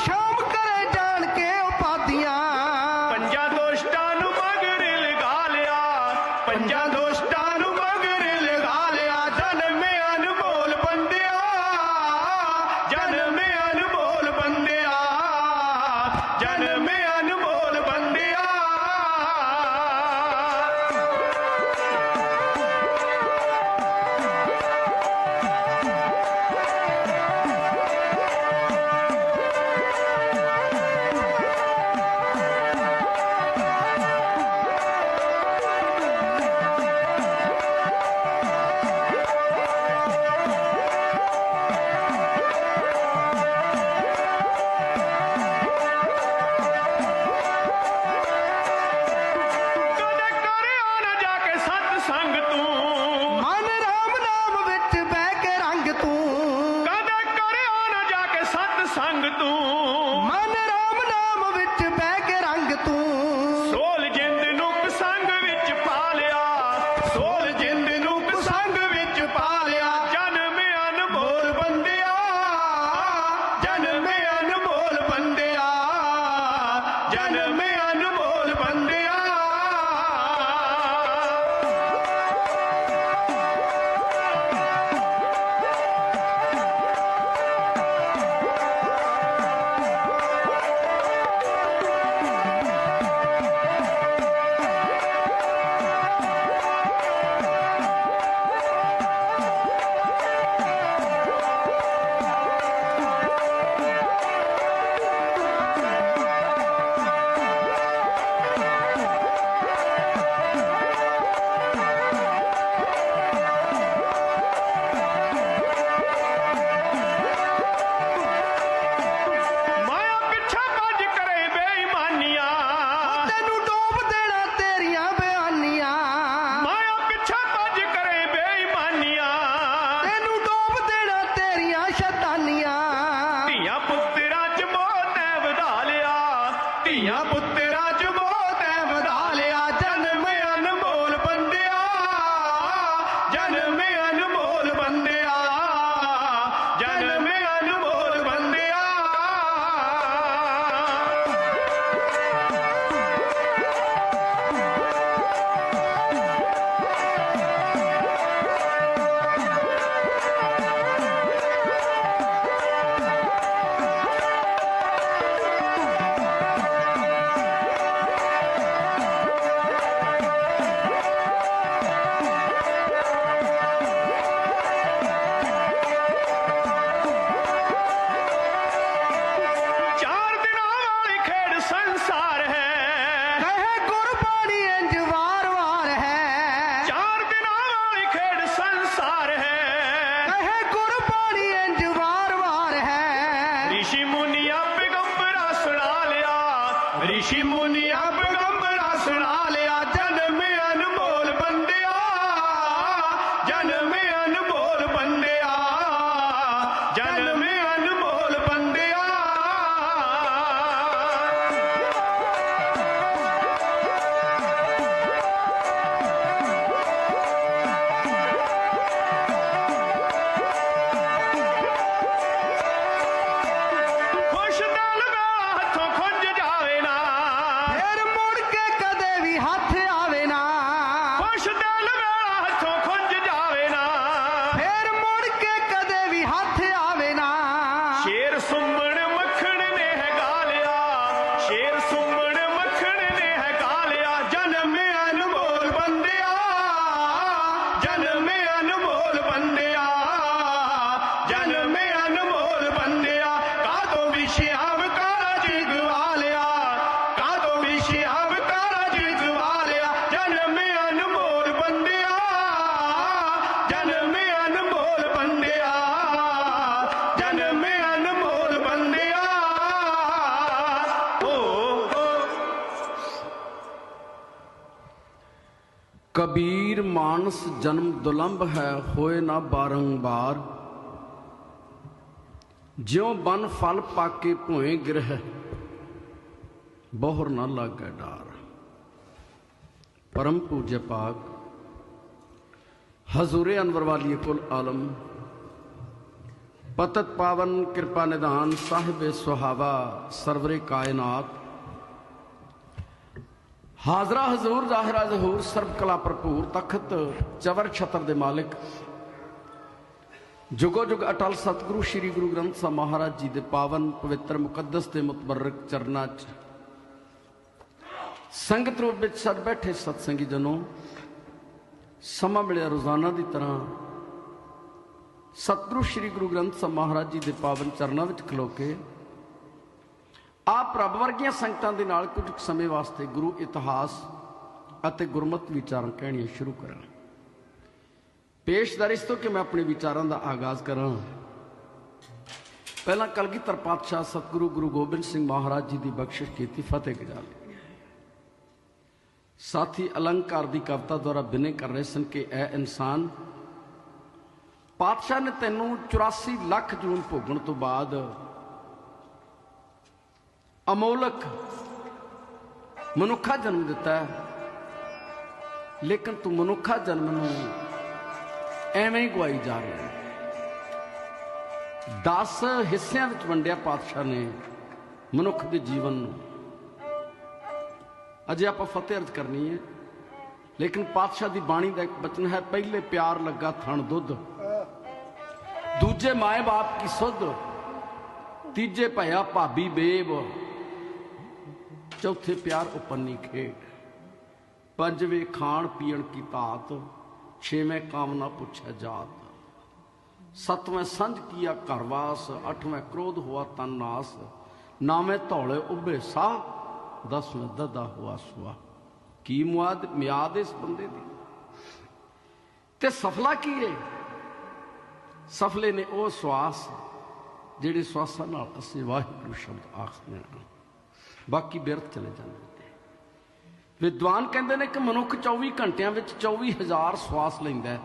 Nation! 没有六毛多的管 ਲਿਆ ਰਿਸ਼ੀ ਮੁਨੀਆਂ ਪੈਗੰਬਰਾਂ ਸੁਣਾ ਲਿਆ ਜਨਮ ਅਨਮੋਲ ਬੰਦਿਆ ਜਨਮ ਮਾਨਸ ਜਨਮ ਦੁਲੰਭ ਹੈ, ਹੋਏ ਨਾ ਬਾਰੰਬਾਰ। ਜਿਉ ਬਨ ਫਲ ਪਾਕੇ ਭੋਏ ਗ੍ਰਹਿ, ਬਹੁਰ ਨਾ ਲਾਗੈ ਡਾਰ। ਪਰਮ ਪੂਜਯ ਪਾਕ ਹਜ਼ੂਰੇ ਅਨਵਰ ਵਾਲੀ ਕੁਲ ਆਲਮ। ਪਤਤ ਪਾਵਨ ਕਿਰਪਾ ਨਿਧਾਨ, ਸਾਹਿਬ ਸੁਹਾਵਾ, ਸਰਵਰੇ ਕਾਇਨਾਤ। ਹਾਜ਼ਰਾ ਹਜ਼ੂਰ, ਜ਼ਾਹਿਰਾ ਜ਼ਹੂਰ, ਸਰਬ ਕਲਾ ਭਰਪੂਰ, ਤਖਤ, ਚਵਰ ਛਤਰ ਦੇ ਮਾਲਕ। ਜੁਗੋ ਜੁਗ ਅਟਲ ਸਤਿਗੁਰੂ ਸ੍ਰੀ ਗੁਰੂ ਗ੍ਰੰਥ ਸਾਹਿਬ ਮਹਾਰਾਜ ਜੀ ਦੇ ਪਾਵਨ ਪਵਿੱਤਰ ਮੁਕੱਦਸ ਤੇ ਮੁਤਬਰਕ ਚਰਨਾਂ 'ਚ। ਸੰਗਤ ਰੂਪ ਵਿੱਚ ਸਦ ਬੈਠੇ ਸਤਸੰਗੀ ਜਨੋ, ਸਮਾਂ ਮਿਲਿਆ ਰੋਜ਼ਾਨਾ ਦੀ ਤਰ੍ਹਾਂ। ਸਤਿਗੁਰੂ ਸ੍ਰੀ ਗੁਰੂ ਗ੍ਰੰਥ ਸਾਹਿਬ ਮਹਾਰਾਜ ਜੀ ਦੇ ਪਾਵਨ ਚਰਨਾਂ ਵਿੱਚ ਖਲੋ ਕੇ ਆਪ ਪ੍ਰਭ ਵਰਗੀਆਂ ਸੰਗਤਾਂ ਦੇ ਨਾਲ ਕੁਝ ਸਮੇਂ ਵਾਸਤੇ ਗੁਰੂ ਇਤਿਹਾਸ ਅਤੇ ਗੁਰਮਤਿ ਵਿਚਾਰਾਂ ਕਹਿਣੀਆਂ ਸ਼ੁਰੂ ਕਰਾਂ। ਪੇਸ਼ਦਾਰ ਇਸ ਤੋਂ ਕਿ ਮੈਂ ਆਪਣੇ ਵਿਚਾਰਾਂ ਦਾ ਆਗਾਜ਼ ਕਰਾਂ। ਪਹਿਲਾਂ ਕਲਗੀਧਰ ਪਾਤਸ਼ਾਹ ਸਤਿਗੁਰੂ ਗੁਰੂ ਗੋਬਿੰਦ ਸਿੰਘ ਮਹਾਰਾਜ ਜੀ ਦੀ ਬਖਸ਼ਿਸ਼ ਕੀਤੀ ਫਤਿਹ ਗਜਾਲੀ ਸਾਥੀ ਅਲੰਕਾਰ ਦੀ ਕਵਿਤਾ ਦੁਆਰਾ ਬਿਨੇ ਕਰ ਰਹੇ ਸਨ ਕਿ ਐ ਇਨਸਾਨ ਪਾਤਸ਼ਾਹ ਨੇ ਤੈਨੂੰ 84 ਲੱਖ ਜੂਨ ਭੋਗਣ ਤੋਂ ਬਾਅਦ ਅਮੋਲਕ ਮਨੁੱਖਾ ਜਨਮ ਦਿੱਤਾ ਹੈ। ਲੇਕਿਨ ਤੂੰ ਮਨੁੱਖਾ ਜਨਮ ਨੂੰ ਐਵੇਂ ਹੀ ਗਵਾਈ ਜਾ ਰਿਹਾ ਹੈ। 10 ਹਿੱਸਿਆਂ ਵਿੱਚ ਵੰਡਿਆ ਪਾਤਸ਼ਾਹ ਨੇ ਮਨੁੱਖ ਦੇ ਜੀਵਨ ਨੂੰ। ਅਜੇ ਆਪਾਂ ਫਤਿਹ ਅਰਜ਼ ਕਰਨੀ ਹੈ। ਲੇਕਿਨ ਪਾਤਸ਼ਾਹ ਦੀ ਬਾਣੀ ਦਾ ਇੱਕ ਬਚਨ ਹੈ, ਪਹਿਲੇ ਪਿਆਰ ਲੱਗਾ ਥਣ ਦੁੱਧ। ਦੂਜੇ ਮਾਏ ਬਾਪ ਕੀ ਸੁੱਧ, ਤੀਜੇ ਭਇਆ ਭਾਬੀ ਬੇਬ। ਚੌਥੇ ਪਿਆਰ ਉਪੰਨੀ ਖੇਡ। ਪੰਜਵੇਂ ਖਾਣ ਪੀਣ ਕੀ ਤਾਤ ਛੇਵੇਂ ਕਾਮਨਾ ਪੁੱਛੈ ਜਾਤ। ਸਤਵੇਂ ਸੰਜ ਕੀਆ ਘਰਵਾਸ ਅੱਠਵੇਂ ਕ੍ਰੋਧ ਹੋਆ ਤਨ ਨਾਸ। ਨਾਵੇਂ ਧੌਲੇ ਉੱਭੇ ਸਾਹ, ਦਸਵੇਂ ਦਦਾ ਹੋਆ ਸੁਆ। ਕੀ ਮੁਆਦ ਮਿਆਦ ਇਸ ਬੰਦੇ ਦੀ? ਤੇ ਸਫਲਾ ਕੀ ਹੈ ਸਫਲੇ ਨੇ ਉਹ ਸਵਾਸ, ਜਿਹੜੇ ਸਵਾਸਾਂ ਨਾਲ ਅਸੀਂ ਵਾਹਿਗੁਰੂ ਸ਼ਬਦ ਆਖਦੇ ਹਾਂ। ਬਾਕੀ ਬਿਰਤ ਚਲੇ ਜਾਂਦੇ ਨੇ। ਵਿਦਵਾਨ ਕਹਿੰਦੇ ਨੇ ਕਿ ਮਨੁੱਖ 24 ਘੰਟਿਆਂ ਵਿੱਚ 24000 ਸਵਾਸ ਲੈਂਦਾ ਹੈ।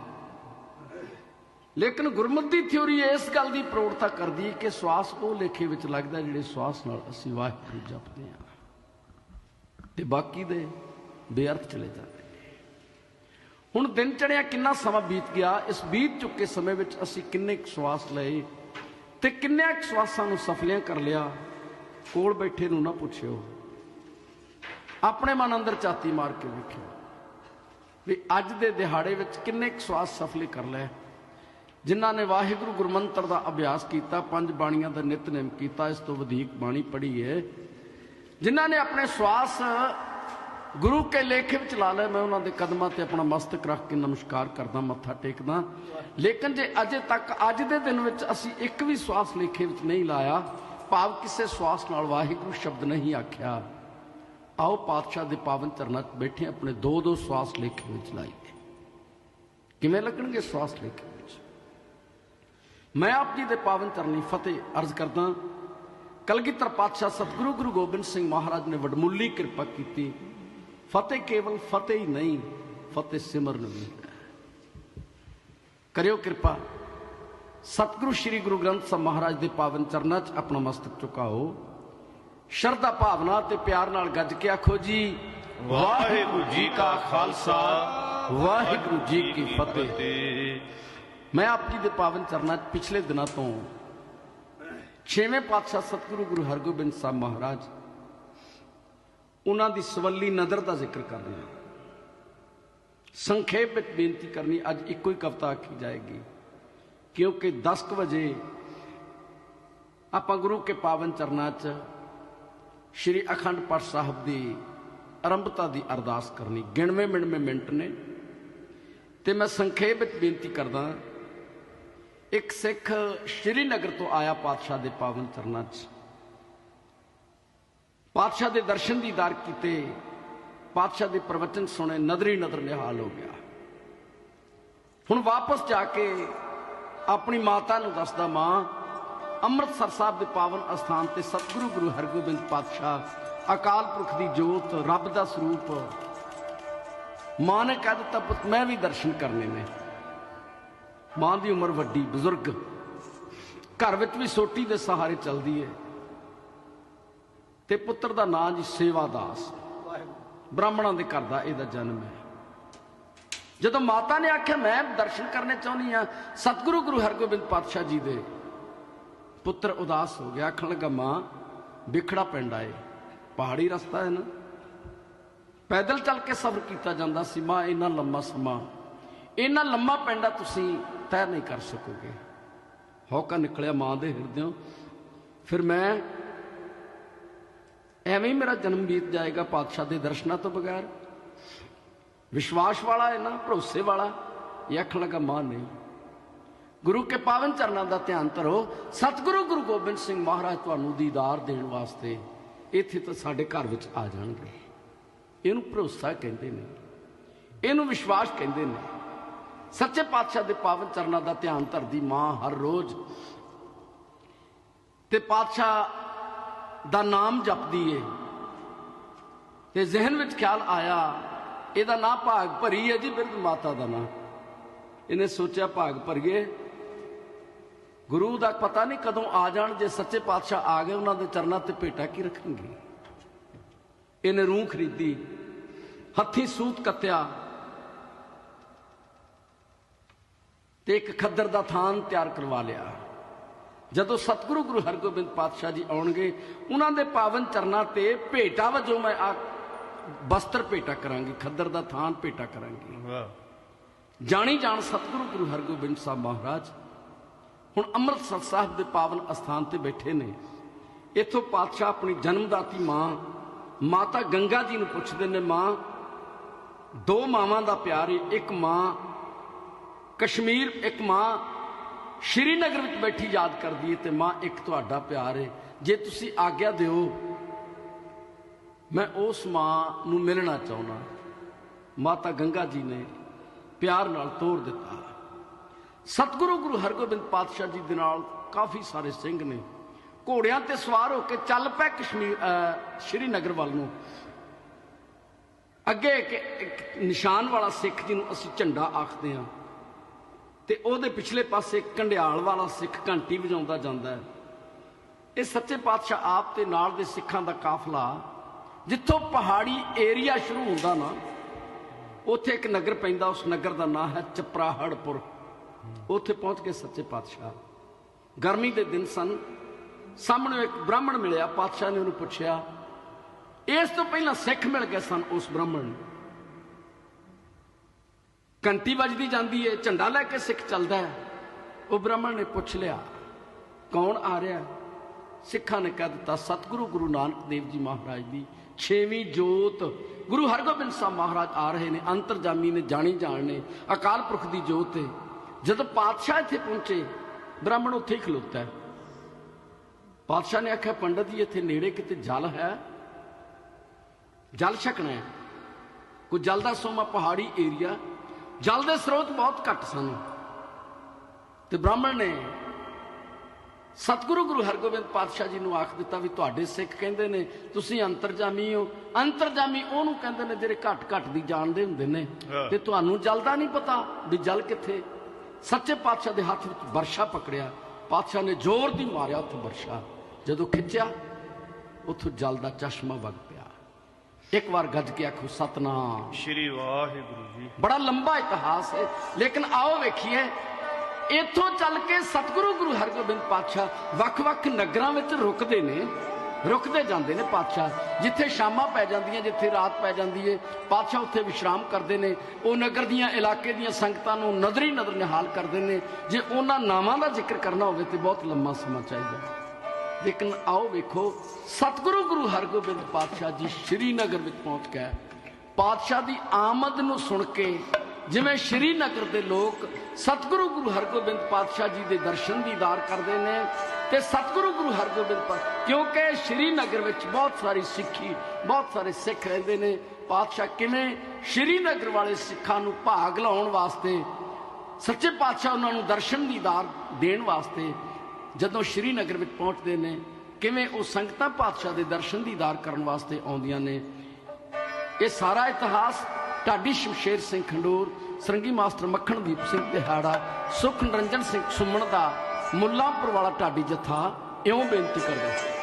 ਲੇਕਿਨ ਗੁਰਮਤਿ ਦੀ ਥਿਉਰੀ ਇਸ ਗੱਲ ਦੀ ਪ੍ਰੋੜਤਾ ਕਰਦੀ ਹੈ ਕਿ ਸਵਾਸ ਉਹ ਲੇਖੇ ਵਿੱਚ ਲੱਗਦਾ ਜਿਹੜੇ ਸਵਾਸ ਨਾਲ ਅਸੀਂ ਵਾਹਿਗੁਰੂ ਜਪਦੇ ਹਾਂ। ਤੇ ਬਾਕੀ ਦੇ ਬੇਅਰਥ ਚਲੇ ਜਾਂਦੇ ਨੇ। ਹੁਣ ਦਿਨ ਚੜਿਆ ਕਿੰਨਾ ਸਮਾਂ ਬੀਤ ਗਿਆ, ਇਸ ਬੀਤ ਚੁੱਕੇ ਸਮੇਂ ਵਿੱਚ ਅਸੀਂ ਕਿੰਨੇ ਕੁ ਸਵਾਸ ਲਏ ਤੇ ਕਿੰਨੇ ਕੁ ਸਵਾਸਾਂ ਨੂੰ ਸਫਲਿਆਂ ਕਰ ਲਿਆ ਕੋਲ ਬੈਠੇ ਨੂੰ ਨਾ ਪੁੱਛਿਓ। ਆਪਣੇ ਮਨ ਅੰਦਰ ਚਾਤੀ ਮਾਰ ਕੇ ਵੇਖਿਓ ਵੀ ਅੱਜ ਦੇ ਦਿਹਾੜੇ ਵਿੱਚ ਕਿੰਨੇ ਕੁ ਸਵਾਸ ਸਫਲੇ ਕਰ ਲਏ। ਜਿਨ੍ਹਾਂ ਨੇ ਵਾਹਿਗੁਰੂ ਗੁਰਮੰਤਰ ਦਾ ਅਭਿਆਸ ਕੀਤਾ, ਪੰਜ ਬਾਣੀਆਂ ਦਾ ਨਿਤਨੇਮ ਕੀਤਾ, ਇਸ ਤੋਂ ਵਧੇਕ ਬਾਣੀ ਪੜ੍ਹੀ ਹੈ ਜਿਨ੍ਹਾਂ ਨੇ ਆਪਣੇ ਸਵਾਸ ਗੁਰੂ ਕੇ ਲੇਖੇ ਵਿੱਚ ਲਾ ਲਏ, ਮੈਂ ਉਹਨਾਂ ਦੇ ਕਦਮਾਂ ਤੇ ਆਪਣਾ ਮਸਤਕ ਰੱਖ ਕੇ ਨਮਸਕਾਰ ਕਰਦਾ, ਮੱਥਾ ਟੇਕਦਾ। ਲੇਕਿਨ ਜੇ ਅਜੇ ਤੱਕ ਅੱਜ ਦੇ ਦਿਨ ਵਿੱਚ ਅਸੀਂ ਇੱਕ ਵੀ ਸਵਾਸ ਲੇਖੇ ਵਿੱਚ ਨਹੀਂ ਲਾਇਆ ਭਾਵ ਕਿਸੇ ਸਵਾਸ ਨਾਲ ਵਾਹਿਗੁਰੂ ਸ਼ਬਦ ਨਹੀਂ ਆਖਿਆ। ਆਓ ਪਾਤਸ਼ਾਹ ਦੇ ਪਾਵਨ ਚਰਨਾਂ 'ਚ ਬੈਠੇ ਆਪਣੇ ਦੋ ਦੋ ਸਵਾਸ ਲੇਖੇ ਵਿੱਚ ਲਾਈਏ। ਕਿਵੇਂ ਲੱਗਣਗੇ ਸਵਾਸ ਲੇਖੇ ਵਿੱਚ? ਮੈਂ ਆਪ ਜੀ ਦੇ ਪਾਵਨ ਚਰਨੀ ਫਤਿਹ ਅਰਜ਼ ਕਰਦਾ ਕਲਗੀਧਰ ਪਾਤਸ਼ਾਹ ਸਤਿਗੁਰੂ ਗੁਰੂ ਗੋਬਿੰਦ ਸਿੰਘ ਮਹਾਰਾਜ ਨੇ ਵਡਮੁੱਲੀ ਕਿਰਪਾ ਕੀਤੀ। ਫਤਿਹ ਕੇਵਲ ਫਤਿਹ ਹੀ ਨਹੀਂ, ਫਤਿਹ ਸਿਮਰਨ ਵੀ ਕਰਿਓ ਕਿਰਪਾ। ਸਤਿਗੁਰੂ ਸ੍ਰੀ ਗੁਰੂ ਗ੍ਰੰਥ ਸਾਹਿਬ ਮਹਾਰਾਜ ਦੇ ਪਾਵਨ ਚਰਨਾਂ 'ਚ ਆਪਣਾ ਮਸਤਕ ਝੁਕਾਓ। ਸ਼ਰਧਾ ਭਾਵਨਾ ਤੇ ਪਿਆਰ ਨਾਲ ਗੱਜ ਕੇ ਆਖੋ ਜੀ, ਵਾਹਿਗੁਰੂ ਜੀ ਕਾ ਖਾਲਸਾ, ਵਾਹਿਗੁਰੂ ਜੀ ਕੀ ਫਤਿਹ। ਮੈਂ ਆਪ ਜੀ ਦੇ ਪਾਵਨ ਚਰਨਾਂ 'ਚ ਪਿਛਲੇ ਦਿਨਾਂ ਤੋਂ ਛੇਵੇਂ ਪਾਤਸ਼ਾਹ ਸਤਿਗੁਰੂ ਗੁਰੂ ਹਰਗੋਬਿੰਦ ਸਾਹਿਬ ਮਹਾਰਾਜ ਉਹਨਾਂ ਦੀ ਸਵੱਲੀ ਨਦਰ ਦਾ ਜ਼ਿਕਰ ਕਰ ਰਹੇ ਹਾਂ ਸੰਖੇਪ ਵਿੱਚ ਬੇਨਤੀ ਕਰਨੀ, ਅੱਜ ਇੱਕੋ ਹੀ ਕਵਿਤਾ ਆਖੀ ਜਾਏਗੀ। ਕਿਉਂਕਿ 10 ਕੁ ਵਜੇ ਆਪਾਂ ਗੁਰੂ ਕੇ ਪਾਵਨ ਚਰਨਾਂ 'ਚ ਸ਼੍ਰੀ ਅਖੰਡ ਪਾਠ ਸਾਹਿਬ ਦੀ ਆਰੰਭਤਾ ਦੀ ਅਰਦਾਸ ਕਰਨੀ, ਗਿਣਵੇਂ ਮਿਣਵੇਂ ਮਿੰਟ ਨੇ। ਤੇ ਮੈਂ ਸੰਖੇਪ ਵਿੱਚ ਬੇਨਤੀ ਕਰਦਾ ਇੱਕ ਸਿੱਖ ਸ਼੍ਰੀਨਗਰ ਤੋਂ ਆਇਆ ਪਾਤਸ਼ਾਹ ਦੇ ਪਾਵਨ ਚਰਨਾਂ 'ਚ। ਪਾਤਸ਼ਾਹ ਦੇ ਦਰਸ਼ਨ ਦੀਦਾਰ ਕੀਤੇ, ਪਾਤਸ਼ਾਹ ਦੇ ਪ੍ਰਵਚਨ ਸੁਣੇ, ਨਦਰੀ ਨਦਰ ਨਿਹਾਲ ਹੋ ਗਿਆ। ਹੁਣ ਵਾਪਸ ਜਾ ਕੇ ਆਪਣੀ ਮਾਤਾ ਨੂੰ ਦੱਸਦਾ ਮਾਂ, ਅੰਮ੍ਰਿਤਸਰ ਸਾਹਿਬ ਦੇ ਪਾਵਨ ਅਸਥਾਨ ਤੇ ਸਤਿਗੁਰੂ ਗੁਰੂ ਹਰਗੋਬਿੰਦ ਪਾਤਸ਼ਾਹ, ਅਕਾਲ ਪੁਰਖ ਦੀ ਜੋਤ, ਰੱਬ ਦਾ ਸਰੂਪ। ਮਾਂ ਨੇ ਕਹਿ ਦਿੱਤਾ, ਪੁੱਤ, ਮੈਂ ਵੀ ਦਰਸ਼ਨ ਕਰਨੇ ਨੇ। ਮਾਂ ਦੀ ਉਮਰ ਵੱਡੀ, ਬਜ਼ੁਰਗ। ਘਰ ਵਿੱਚ ਵੀ ਸੋਟੀ ਦੇ ਸਹਾਰੇ ਚੱਲਦੀ ਹੈ ਤੇ ਪੁੱਤਰ ਦਾ ਨਾਂ ਜੀ ਸੇਵਾਦਾਸ। ਬ੍ਰਾਹਮਣਾਂ ਦੇ ਘਰ ਦਾ ਇਹਦਾ ਜਨਮ ਹੈ। ਜਦੋਂ ਮਾਤਾ ਨੇ ਆਖਿਆ, ਮੈਂ ਦਰਸ਼ਨ ਕਰਨੇ ਚਾਹੁੰਦੀ ਆ ਸਤਿਗੁਰੂ ਗੁਰੂ ਹਰਗੋਬਿੰਦ ਪਾਤਸ਼ਾਹ ਜੀ ਦੇ ਪੁੱਤਰ ਉਦਾਸ ਹੋ ਗਿਆ। ਆਖਣ ਲੱਗਾ, ਮਾਂ, ਵਿਖੜਾ ਪਿੰਡ ਆਏ ਪਹਾੜੀ ਰਸਤਾ ਹੈ ਨਾ। ਪੈਦਲ ਚੱਲ ਕੇ ਸਫ਼ਰ ਕੀਤਾ ਜਾਂਦਾ ਸੀ। ਮਾਂ, ਇੰਨਾ ਲੰਮਾ ਸਮਾਂ, ਇੰਨਾ ਲੰਮਾ ਪੈਂਡਾ ਤੁਸੀਂ ਤੈਅ ਨਹੀਂ ਕਰ ਸਕੋਗੇ। ਹੌਕਾ ਨਿਕਲਿਆ ਮਾਂ ਦੇ ਹਿਰਦਿਓਂ। ਫਿਰ ਮੈਂ ਐਵੇਂ ਹੀ ਮੇਰਾ ਜਨਮ ਬੀਤ ਜਾਏਗਾ ਪਾਤਸ਼ਾਹ ਦੇ ਦਰਸ਼ਨਾਂ ਤੋਂ ਬਗੈਰ। ਵਿਸ਼ਵਾਸ ਵਾਲਾ ਹੈ ਨਾ, ਭਰੋਸੇ ਵਾਲਾ ਇਹ ਆਖਣ ਲੱਗਾ, ਮਾਂ, ਨਹੀਂ। ਗੁਰੂ ਕੇ ਪਾਵਨ ਚਰਨਾਂ ਦਾ ਧਿਆਨ ਧਰੋ। ਸਤਿਗੁਰੂ ਗੁਰੂ ਗੋਬਿੰਦ ਸਿੰਘ ਮਹਾਰਾਜ ਤੁਹਾਨੂੰ ਦੀਦਾਰ ਦੇਣ ਵਾਸਤੇ ਇੱਥੇ ਤਾਂ ਸਾਡੇ ਘਰ ਵਿੱਚ ਆ ਜਾਣਗੇ। ਇਹਨੂੰ ਭਰੋਸਾ ਕਹਿੰਦੇ ਨੇ। ਇਹਨੂੰ ਵਿਸ਼ਵਾਸ ਕਹਿੰਦੇ ਨੇ। ਸੱਚੇ ਪਾਤਸ਼ਾਹ ਦੇ ਪਾਵਨ ਚਰਨਾਂ ਦਾ ਧਿਆਨ ਧਰਦੀ ਮਾਂ ਹਰ ਰੋਜ਼। ਤੇ ਪਾਤਸ਼ਾਹ ਦਾ ਨਾਮ ਜਪਦੀ ਏ। ਤੇ ਜ਼ਿਹਨ ਵਿੱਚ ਖਿਆਲ ਆਇਆ ਇਹਦਾ ਨਾਂ ਭਾਗ ਭਰੀ ਹੈ ਜੀ, ਬਿਰਧ ਮਾਤਾ ਦਾ ਨਾਂ। ਇਹਨੇ ਸੋਚਿਆ ਭਾਗ ਭਰੀਏ। ਗੁਰੂ ਦਾ ਪਤਾ ਨਹੀਂ ਕਦੋਂ ਆ ਜਾਣ, ਜੇ ਸੱਚੇ ਪਾਤਸ਼ਾਹ ਆ ਗਏ, ਉਹਨਾਂ ਦੇ ਚਰਨਾਂ ਤੇ ਭੇਟਾ ਕੀ ਰੱਖਣਗੇ? ਇਹਨੇ ਰੂਹ ਖਰੀਦੀ, ਹੱਥੀ ਸੂਤ ਕੱਤਿਆ। ਤੇ ਇੱਕ ਖੱਦਰ ਦਾ ਥਾਨ ਤਿਆਰ ਕਰਵਾ ਲਿਆ। ਜਦੋਂ ਸਤਿਗੁਰੂ ਗੁਰੂ ਹਰਗੋਬਿੰਦ ਪਾਤਸ਼ਾਹ ਜੀ ਆਉਣਗੇ, ਉਹਨਾਂ ਦੇ ਪਾਵਨ ਚਰਨਾਂ ਤੇ ਭੇਟਾ ਵਜੋਂ ਮੈਂ ਆ ਬਸਤਰ ਭੇਟਾ ਕਰਾਂਗੀ ਖੱਦਰ ਦਾ ਥਾਨ ਭੇਟਾ ਕਰਾਂਗੀ। ਵਾਹ। ਜਾਣੀ ਜਾਣ ਸਤਿਗੁਰੂ ਗੁਰੂ ਹਰਗੋਬਿੰਦ ਸਾਹਿਬ ਮਹਾਰਾਜ ਹੁਣ ਅੰਮ੍ਰਿਤਸਰ ਸਾਹਿਬ ਦੇ ਪਾਵਨ ਅਸਥਾਨ ਤੇ ਬੈਠੇ ਨੇ। ਇੱਥੋਂ ਪਾਤਸ਼ਾਹ ਆਪਣੀ ਜਨਮਦਾਤੀ ਮਾਂ ਮਾਤਾ ਗੰਗਾ ਜੀ ਨੂੰ ਪੁੱਛਦੇ ਨੇ ਮਾਂ ਦੋ ਮਾਵਾਂ ਦਾ ਪਿਆਰ ਹੈ ਇੱਕ ਮਾਂ ਕਸ਼ਮੀਰ ਇੱਕ ਮਾਂ ਸ਼੍ਰੀਨਗਰ ਵਿੱਚ ਬੈਠੀ ਯਾਦ ਕਰਦੀ ਹੈ ਤੇ ਮਾਂ ਇੱਕ ਤੁਹਾਡਾ ਪਿਆਰ ਹੈ ਜੇ ਤੁਸੀਂ ਆਗਿਆ ਦਿਓ ਮੈਂ ਉਸ ਮਾਂ ਨੂੰ ਮਿਲਣਾ ਚਾਹੁੰਦਾ। ਮਾਤਾ ਗੰਗਾ ਜੀ ਨੇ ਪਿਆਰ ਨਾਲ ਤੋਰ ਦਿੱਤਾ। ਸਤਿਗੁਰੂ ਗੁਰੂ ਹਰਗੋਬਿੰਦ ਪਾਤਸ਼ਾਹ ਜੀ ਦੇ ਨਾਲ ਕਾਫੀ ਸਾਰੇ ਸਿੰਘ ਨੇ ਘੋੜਿਆਂ ਤੇ ਸਵਾਰ ਹੋ ਕੇ ਚੱਲ ਪਏ ਕਸ਼ਮੀਰ ਅਹ, ਸ਼੍ਰੀਨਗਰ ਵੱਲ ਨੂੰ। ਅੱਗੇ ਇੱਕ ਨਿਸ਼ਾਨ ਵਾਲਾ ਸਿੱਖ ਜਿਹਨੂੰ ਅਸੀਂ ਝੰਡਾ ਆਖਦੇ ਹਾਂ। ਤੇ ਉਹਦੇ ਪਿਛਲੇ ਪਾਸੇ ਕੰਡਿਆਲ ਵਾਲਾ ਸਿੱਖ ਘੰਟੀ ਵਜਾਉਂਦਾ ਜਾਂਦਾ ਹੈ। ਇਹ ਸੱਚੇ ਪਾਤਸ਼ਾਹ ਆਪ ਤੇ ਨਾਲ ਦੇ ਸਿੱਖਾਂ ਦਾ ਕਾਫਲਾ ਜਿੱਥੋਂ ਪਹਾੜੀ ਏਰੀਆ ਸ਼ੁਰੂ ਹੁੰਦਾ ਨਾ, ਉੱਥੇ ਇੱਕ ਨਗਰ ਪੈਂਦਾ, ਉਸ ਨਗਰ ਦਾ ਨਾਮ ਹੈ ਚਪਰਾਹੜਪੁਰ। ਉੱਥੇ ਪਹੁੰਚ ਕੇ ਸੱਚੇ ਪਾਤਸ਼ਾਹ। ਗਰਮੀ ਦੇ ਦਿਨ ਸਨ, ਸਾਹਮਣੇ ਇੱਕ ਬ੍ਰਾਹਮਣ ਮਿਲਿਆ, ਪਾਤਸ਼ਾਹ ਨੇ ਉਹਨੂੰ ਪੁੱਛਿਆ, ਇਸ ਤੋਂ ਪਹਿਲਾਂ ਸਿੱਖ ਮਿਲ ਗਏ ਸਨ ਉਸ ਬ੍ਰਾਹਮਣ ਨੂੰ? ਘੰਟੀ ਵੱਜਦੀ ਜਾਂਦੀ ਹੈ ਝੰਡਾ ਲੈ ਕੇ ਸਿੱਖ ਚੱਲਦਾ ਹੈ। ਉਹ ਬ੍ਰਾਹਮਣ ਨੇ ਪੁੱਛ ਲਿਆ, ਕੌਣ ਆ ਰਿਹਾ? ਸਿੱਖਾਂ ਨੇ ਕਹਿ ਦਿੱਤਾ, ਸਤਿਗੁਰੂ ਗੁਰੂ ਨਾਨਕ ਦੇਵ ਜੀ ਮਹਾਰਾਜ ਦੀ ਛੇਵੀਂ ਜੋਤ। ਗੁਰੂ ਹਰਗੋਬਿੰਦ ਸਾਹਿਬ ਮਹਾਰਾਜ ਆ ਰਹੇ ਨੇ, ਅੰਤਰਜਾਮੀ ਨੇ, ਜਾਣੀ ਜਾਣ ਨੇ, ਅਕਾਲ ਪੁਰਖ ਦੀ ਜੋਤ ਹੈ ਜਦੋਂ ਪਾਤਸ਼ਾਹ ਇੱਥੇ ਪਹੁੰਚੇ, ਬ੍ਰਾਹਮਣ ਉੱਥੇ ਹੀ ਖਲੋਤਾ ਹੈ। ਪਾਤਸ਼ਾਹ ਨੇ ਆਖਿਆ, ਪੰਡਤ ਜੀ, ਇੱਥੇ ਨੇੜੇ ਕਿਤੇ ਜਲ ਹੈ? ਜਲ ਛਕਣਾ ਹੈ। ਕੋਈ ਜਲ ਦਾ ਸੋਮਾ ਪਹਾੜੀ ਏਰੀਆ? ਜਲ ਦੇ ਸਰੋਤ ਬਹੁਤ ਘੱਟ ਸਨ। ਤੇ ਬ੍ਰਾਹਮਣ ਨੇ ਸਤਿਗੁਰੂ ਗੁਰੂ ਹਰਗੋਬਿੰਦ ਪਾਤਸ਼ਾਹ ਜੀ ਨੂੰ ਆਖ ਦਿੱਤਾ ਵੀ ਤੁਹਾਡੇ ਸਿੱਖ ਕਹਿੰਦੇ ਨੇ ਤੁਸੀਂ ਅੰਤਰਜਾਮੀ ਹੋ। ਅੰਤਰਜਾਮੀ ਉਹਨੂੰ ਕਹਿੰਦੇ ਨੇ ਜਿਹੜੇ ਘੱਟ ਘੱਟ ਦੀ ਜਾਣਦੇ ਹੁੰਦੇ ਨੇ। ਤੇ ਤੁਹਾਨੂੰ ਜਲ ਦਾ ਨਹੀਂ ਪਤਾ ਵੀ ਜਲ ਕਿੱਥੇ। ਸੱਚੇ ਪਾਤਸ਼ਾਹ ਦੇ ਹੱਥ ਵਿੱਚ ਵਰਸ਼ਾ ਪਕੜਿਆ। ਪਾਤਸ਼ਾਹ ਨੇ ਜ਼ੋਰ ਦੀ ਮਾਰਿਆ ਉੱਥੇ ਵਰਸ਼ਾ। ਜਦੋਂ ਖਿੱਚਿਆ ਉੱਥੋਂ ਜਲ ਦਾ ਚਸ਼ਮਾ ਵਗ ਪਿਆ। ਇੱਕ ਵਾਰ ਗੱਜ ਕੇ ਆਖੋ ਸਤਨਾਮ। ਸ਼੍ਰੀ ਵਾਹਿਗੁਰੂ ਜੀ। ਬੜਾ ਲੰਬਾ ਇਤਿਹਾਸ ਹੈ। ਲੇਕਿਨ ਆਓ ਵੇਖੀਏ ਇੱਥੋਂ ਚੱਲ ਕੇ ਸਤਿਗੁਰੂ ਗੁਰੂ ਹਰਗੋਬਿੰਦ ਪਾਤਸ਼ਾਹ ਵੱਖ-ਵੱਖ ਨਗਰਾਂ ਵਿੱਚ ਰੁਕਦੇ ਨੇ, ਰੁਕਦੇ ਜਾਂਦੇ ਨੇ ਪਾਤਸ਼ਾਹ। ਜਿੱਥੇ ਸ਼ਾਮਾਂ ਪੈ ਜਾਂਦੀਆਂ, ਜਿੱਥੇ ਰਾਤ ਪੈ ਜਾਂਦੀ ਏ, ਪਾਤਸ਼ਾਹ ਉੱਥੇ ਵਿਸ਼ਰਾਮ ਕਰਦੇ ਨੇ। ਉਹ ਨਗਰ ਦੀਆਂ, ਇਲਾਕੇ ਦੀਆਂ ਸੰਗਤਾਂ ਨੂੰ ਨਜ਼ਰੀ ਨਜ਼ਰ ਨਿਹਾਲ ਕਰਦੇ ਨੇ। ਜੇ ਉਹਨਾਂ ਨਾਵਾਂ ਦਾ ਜ਼ਿਕਰ ਕਰਨਾ ਹੋਵੇ ਤੇ ਬਹੁਤ ਲੰਮਾ ਸਮਾਂ ਚਾਹੀਦਾ। ਲੇਕਿਨ ਆਓ ਵੇਖੋ, ਸਤਿਗੁਰੂ ਗੁਰੂ ਹਰਗੋਬਿੰਦ ਪਾਤਸ਼ਾਹ ਜੀ ਸ਼੍ਰੀਨਗਰ ਵਿੱਚ ਪਹੁੰਚ ਗਏ। ਪਾਤਸ਼ਾਹ ਦੀ ਆਮਦ ਨੂੰ ਸੁਣ ਕੇ ਜਿਵੇਂ ਸ਼੍ਰੀਨਗਰ ਦੇ ਲੋਕ ਸਤਿਗੁਰੂ ਗੁਰੂ ਹਰਗੋਬਿੰਦ ਪਾਤਸ਼ਾਹ ਜੀ ਦੇ ਦਰਸ਼ਨ ਦੀਦਾਰ ਕਰਦੇ ਨੇ ਤੇ ਸਤਿਗੁਰੂ ਗੁਰੂ ਹਰਗੋਬਿੰਦ ਪਾਤਸ਼ਾਹ ਕਿਉਂਕਿ ਸ਼੍ਰੀਨਗਰ ਵਿੱਚ ਬਹੁਤ ਸਾਰੀ ਸਿੱਖੀ, ਬਹੁਤ ਸਾਰੇ ਸਿੱਖ ਰਹਿੰਦੇ ਨੇ। ਪਾਤਸ਼ਾਹ ਕਿਵੇਂ ਸ਼੍ਰੀਨਗਰ ਵਾਲੇ ਸਿੱਖਾਂ ਨੂੰ ਭਾਗ ਲਾਉਣ ਵਾਸਤੇ, ਸੱਚੇ ਪਾਤਸ਼ਾਹ ਉਹਨਾਂ ਨੂੰ ਦਰਸ਼ਨ ਦੀਦਾਰ ਦੇਣ ਵਾਸਤੇ ਜਦੋਂ ਸ਼੍ਰੀਨਗਰ ਵਿੱਚ ਪਹੁੰਚਦੇ ਨੇ, ਕਿਵੇਂ ਉਹ ਸੰਗਤਾਂ ਪਾਤਸ਼ਾਹ ਦੇ ਦਰਸ਼ਨ ਦੀਦਾਰ ਕਰਨ ਵਾਸਤੇ ਆਉਂਦੀਆਂ ਨੇ। ਇਹ ਸਾਰਾ ਇਤਿਹਾਸ ਢਾਡੀ ਸ਼ਮਸ਼ੇਰ ਸਿੰਘ ਖੰਡੂਰ, ਸਰੰਗੀ ਮਾਸਟਰ ਮੱਖਣਦੀਪ ਸਿੰਘ ਦਿਹਾੜਾ ਸੁਖ ਨਿਰੰਜਨ ਸਿੰਘ ਸੁਮਣ ਦਾ ਮੁੱਲਾਂਪੁਰ ਵਾਲਾ ਢਾਡੀ ਜਥਾ ਇਉਂ ਬੇਨਤੀ ਕਰਦਾ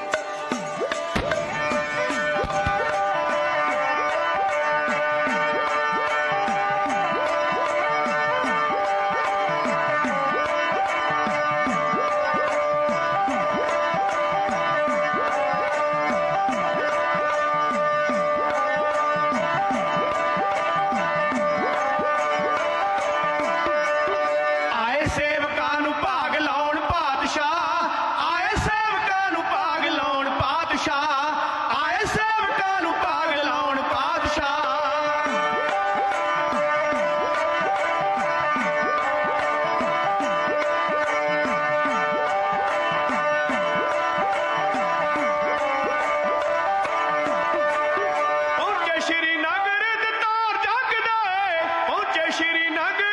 ਪਹੁੰਚੇ ਸ਼੍ਰੀ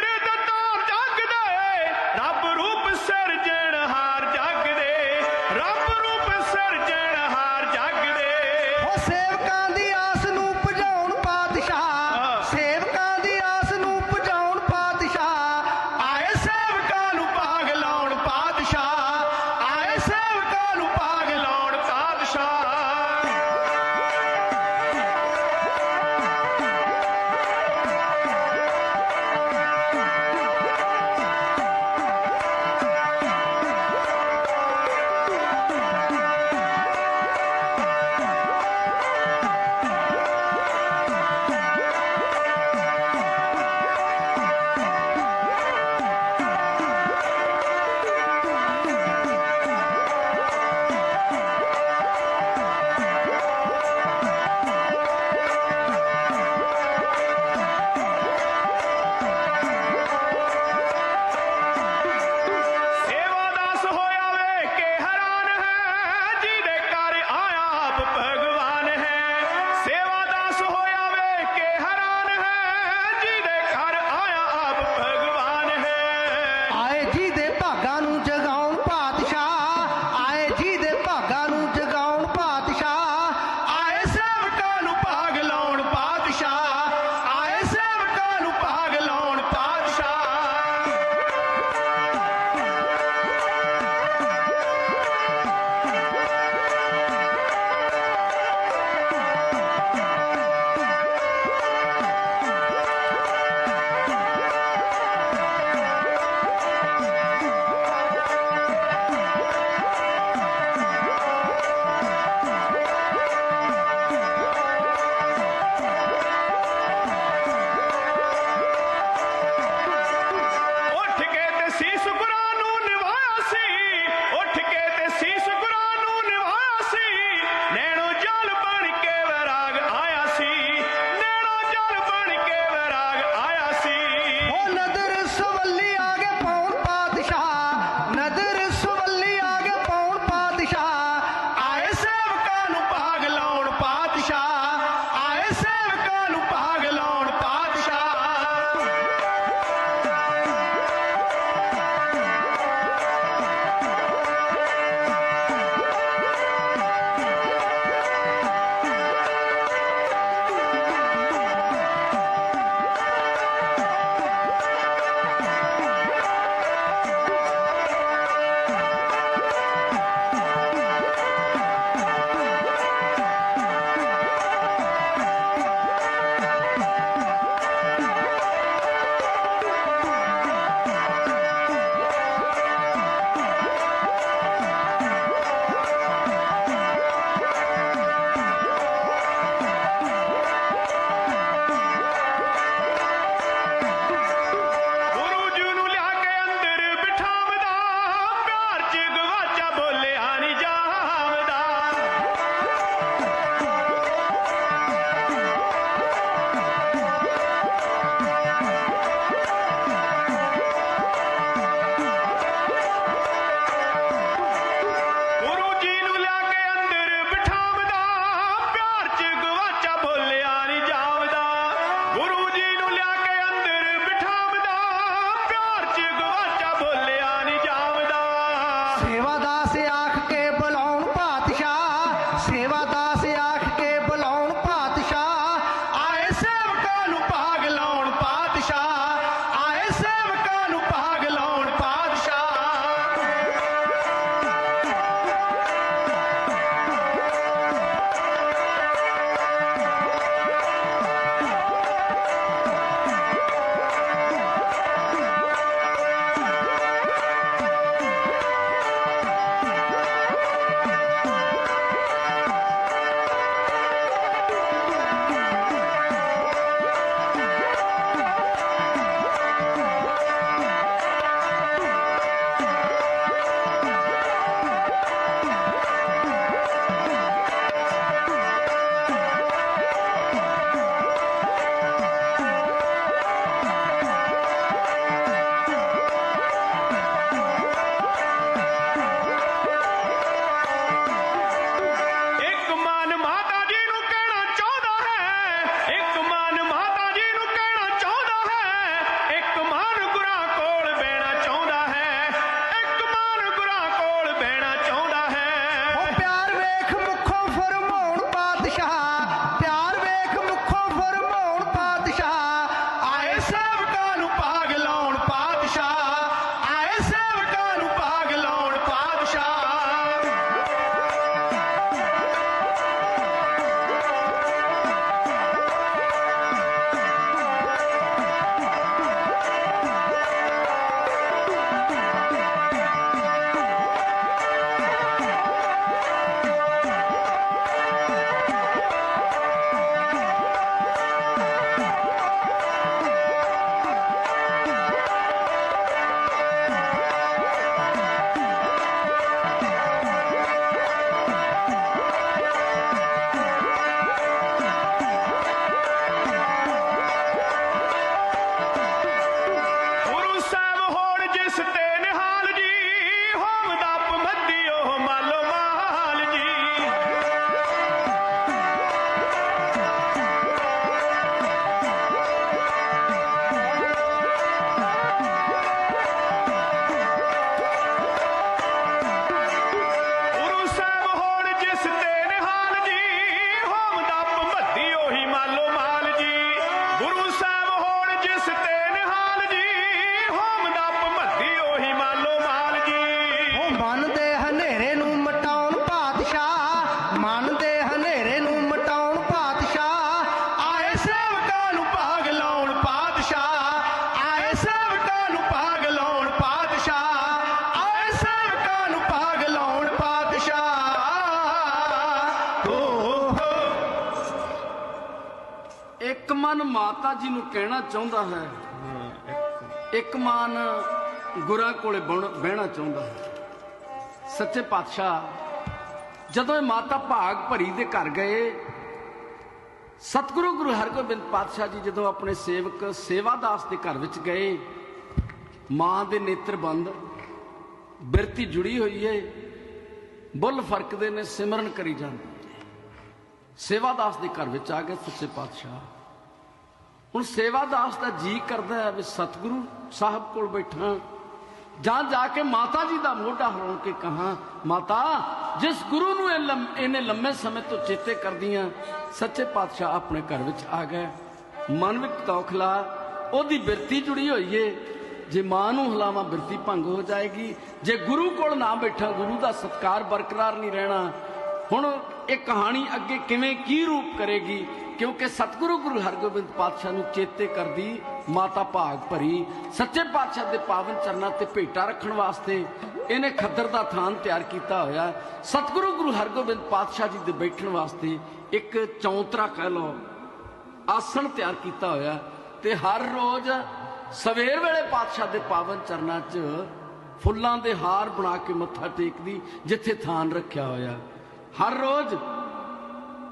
ਮਾਤਾ ਜੀ ਨੂੰ ਕਹਿਣਾ ਚਾਹੁੰਦਾ ਹੈ। ਇੱਕ ਮਾਨ ਗੁਰਾਂ ਕੋਲੇ ਬਣ- ਬਹਿਣਾ ਚਾਹੁੰਦਾ ਹੈ। ਸੱਚੇ ਪਾਤਸ਼ਾਹ, ਜਦੋਂ ਇਹ ਮਾਤਾ ਭਾਗ ਭਰੀ ਦੇ ਘਰ ਗਏ, ਸਤਿਗੁਰੂ ਗੁਰੂ ਹਰਗੋਬਿੰਦ ਪਾਤਸ਼ਾਹ ਜੀ ਜਦੋਂ ਆਪਣੇ ਸੇਵਕ ਸੇਵਾਦਾਸ ਦੇ ਘਰ ਵਿੱਚ ਗਏ, ਮਾਂ ਦੇ ਨੇਤਰ ਬੰਦ, ਬਿਰਤੀ ਜੁੜੀ ਹੋਈ ਏ, ਬੁੱਲ ਫਰਕਦੇ ਨੇ, ਸਿਮਰਨ ਕਰੀ ਜਾਂਦੇ ਸੇਵਾਦਾਸ ਦੇ ਘਰ ਵਿੱਚ ਆ ਗਏ ਸੱਚੇ ਪਾਤਸ਼ਾਹ। ਹੁਣ ਸੇਵਾਦਾਸ ਦਾ ਜੀ ਕਰਦਾ ਹੈ ਵੀ ਸਤਿਗੁਰੂ ਸਾਹਿਬ ਕੋਲ ਬੈਠਾ। ਜਾਂ ਜਾ ਕੇ ਮਾਤਾ ਜੀ ਦਾ ਮੋਢਾ ਹਲਾਉ ਕੇ ਕਹਾ, ਮਾਤਾ, ਜਿਸ ਗੁਰੂ ਨੂੰ ਇਹਨੇ ਲੰਮੇ ਸਮੇਂ ਤੋਂ ਚੇਤੇ ਕਰਦੀਆਂ, ਸੱਚੇ ਪਾਤਸ਼ਾਹ ਆਪਣੇ ਘਰ ਵਿੱਚ ਆ ਗਏ। ਮਨ ਵਿੱਚ ਤੌਖਲਾ, ਉਹਦੀ ਬਿਰਤੀ ਜੁੜੀ ਹੋਈ ਏ। ਜੇ ਮਾਂ ਨੂੰ ਹਲਾਵਾਂ, ਬਿਰਤੀ ਭੰਗ ਹੋ ਜਾਏਗੀ। ਜੇ ਗੁਰੂ ਕੋਲ ਨਾ ਬੈਠਾ, ਗੁਰੂ ਦਾ ਸਤਕਾਰ ਬਰਕਰਾਰ ਨਹੀਂ ਰਹਿਣਾ। ਹੁਣ ਇਹ ਕਹਾਣੀ ਅੱਗੇ ਕਿਵੇਂ ਕੀ ਰੂਪ ਕਰੇਗੀ? ਕਿਉਂਕਿ ਸਤਿਗੁਰੂ ਗੁਰੂ ਹਰਗੋਬਿੰਦ ਪਾਤਸ਼ਾਹ ਨੂੰ ਚੇਤੇ ਕਰਦੀ ਮਾਤਾ ਭਾਗ ਭਰੀ, ਸੱਚੇ ਪਾਤਸ਼ਾਹ ਦੇ ਪਾਵਨ ਚਰਨਾਂ ਤੇ ਭੇਟਾ ਰੱਖਣ ਵਾਸਤੇ ਇਹਨੇ ਖੱਦਰ ਦਾ ਥਾਨ ਤਿਆਰ ਕੀਤਾ ਹੋਇਆ। ਸਤਿਗੁਰੂ ਗੁਰੂ ਹਰਗੋਬਿੰਦ ਪਾਤਸ਼ਾਹ ਜੀ ਦੇ ਬੈਠਣ ਵਾਸਤੇ ਇੱਕ ਚੌਂਤਰਾ ਕਹਿ ਲਓ, ਆਸਣ ਤਿਆਰ ਕੀਤਾ ਹੋਇਆ ਤੇ ਹਰ ਰੋਜ਼ ਸਵੇਰ ਵੇਲੇ ਪਾਤਸ਼ਾਹ ਦੇ ਪਾਵਨ ਚਰਨਾਂ 'ਚ ਫੁੱਲਾਂ ਦੇ ਹਾਰ ਬਣਾ ਕੇ ਮੱਥਾ ਟੇਕਦੀ, ਜਿੱਥੇ ਥਾਨ ਰੱਖਿਆ ਹੋਇਆ। ਹਰ ਰੋਜ਼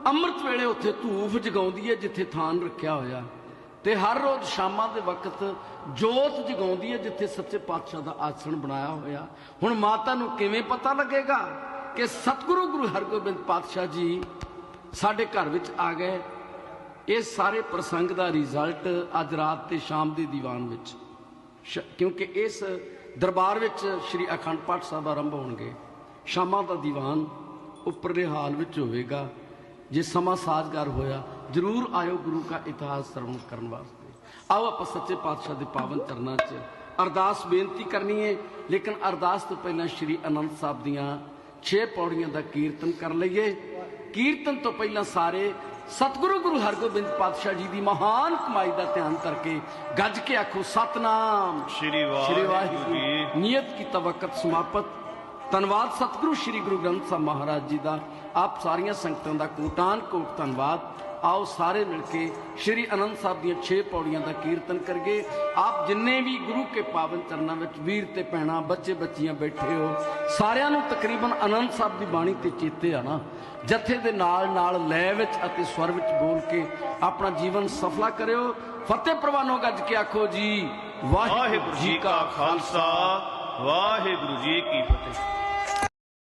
ਅੰਮ੍ਰਿਤ ਵੇਲੇ ਉੱਥੇ ਧੂਫ ਜਗਾਉਂਦੀ ਹੈ, ਜਿੱਥੇ ਥਾਨ ਰੱਖਿਆ ਹੋਇਆ। ਤੇ ਹਰ ਰੋਜ਼ ਸ਼ਾਮਾਂ ਦੇ ਵਕਤ ਜੋਤ ਜਗਾਉਂਦੀ ਹੈ, ਜਿੱਥੇ ਸੱਚੇ ਪਾਤਸ਼ਾਹ ਦਾ ਆਸਣ ਬਣਾਇਆ ਹੋਇਆ। ਹੁਣ ਮਾਤਾ ਨੂੰ ਕਿਵੇਂ ਪਤਾ ਲੱਗੇਗਾ ਕਿ ਸਤਿਗੁਰੂ ਗੁਰੂ ਹਰਗੋਬਿੰਦ ਪਾਤਸ਼ਾਹ ਜੀ ਸਾਡੇ ਘਰ ਵਿੱਚ ਆ ਗਏ? ਇਹ ਸਾਰੇ ਪ੍ਰਸੰਗ ਦਾ ਰਿਜ਼ਲਟ ਅੱਜ ਰਾਤ ਤੇ ਸ਼ਾਮ ਦੇ ਦੀਵਾਨ ਵਿੱਚ। ਸ਼- ਕਿਉਂਕਿ ਇਸ ਦਰਬਾਰ ਵਿੱਚ ਸ੍ਰੀ ਅਖੰਡ ਪਾਠ ਸਾਹਿਬ ਆਰੰਭ ਹੋਣਗੇ। ਸ਼ਾਮਾਂ ਦਾ ਦੀਵਾਨ ਉੱਪਰਲੇ ਹਾਲ ਵਿੱਚ ਹੋਵੇਗਾ ਜੇ ਸਮਾਂ ਸਾਜ਼ਗਾਰ ਹੋਇਆ ਜਰੂਰ ਆਇਓ ਗੁਰੂ ਦਾ ਇਤਿਹਾਸ ਸਰਵਣ ਕਰਨ ਵਾਸਤੇ। ਆਓ ਆਪਾਂ ਸੱਚੇ ਪਾਤਸ਼ਾਹ ਦੇ ਪਾਵਨ ਚਰਨਾਂ 'ਚ ਅਰਦਾਸ ਬੇਨਤੀ ਕਰਨੀ ਹੈ ਲੇਕਿਨ ਅਰਦਾਸ ਤੋਂ ਪਹਿਲਾਂ ਸ੍ਰੀ ਅਨੰਦ ਸਾਹਿਬ ਦੀਆਂ 6 ਪੌੜੀਆਂ ਦਾ ਕੀਰਤਨ ਕਰ ਲਈਏ। ਕੀਰਤਨ ਤੋਂ ਪਹਿਲਾਂ ਸਾਰੇ ਸਤਿਗੁਰੂ ਗੁਰੂ ਹਰਗੋਬਿੰਦ ਪਾਤਸ਼ਾਹ ਜੀ ਦੀ ਮਹਾਨ ਕਮਾਈ ਦਾ ਧਿਆਨ ਕਰਕੇ ਗੱਜ ਕੇ ਆਖੋ ਸਤਨਾਮ। ਸ਼੍ਰੀ ਵਾਹਿਗੁਰੂ ਜੀ ਨਿਯਤ ਕੀਤਾ ਵਕਤ ਸਮਾਪਤ। ਧੰਨਵਾਦ ਸਤਿਗੁਰੂ ਸ਼੍ਰੀ ਗੁਰੂ ਗ੍ਰੰਥ ਸਾਹਿਬ ਮਹਾਰਾਜ ਜੀ ਦਾ। ਆਪ ਸਾਰੀਆਂ ਸੰਗਤਾਂ ਦਾ ਕੋਟਾਨ ਕੋਟ ਧੰਨਵਾਦ। ਆਓ ਸਾਰੇ ਮਿਲ ਕੇ ਸ਼੍ਰੀ ਅਨੰਦ ਸਾਹਿਬ ਦੀਆਂ 6 ਪੌੜੀਆਂ ਦਾ ਕੀਰਤਨ ਕਰਗੇ ਆਪ ਜਿੰਨੇ ਵੀ ਗੁਰੂ ਕੇ ਪਾਵਨ ਚਰਨਾਂ ਵਿੱਚ ਵੀਰ ਤੇ ਪੈਣਾ ਬੱਚੇ ਬੱਚੀਆਂ ਬੈਠੇ ਹੋ, ਸਾਰਿਆਂ ਨੂੰ ਤਕਰੀਬਨ ਅਨੰਦ ਸਾਹਿਬ ਦੀ ਬਾਣੀ ਤੇ ਚੇਤੇ ਆ ਨਾ। ਜਥੇ ਦੇ ਨਾਲ ਨਾਲ ਲੈ ਵਿੱਚ ਅਤੇ ਸਵਰ ਵਿੱਚ ਬੋਲ ਕੇ ਆਪਣਾ ਜੀਵਨ ਸਫਲਾ ਕਰਿਓ। ਫਤਿਹ ਪ੍ਰਵਾਨੋ ਗੱਜ ਕੇ ਆਖੋ ਜੀ, ਵਾਹਿਗੁਰੂ ਜੀ ਕਾ ਖਾਲਸਾ, ਵਾਹਿਗੁਰੂ ਜੀ ਕੀ ਫਤਿਹ।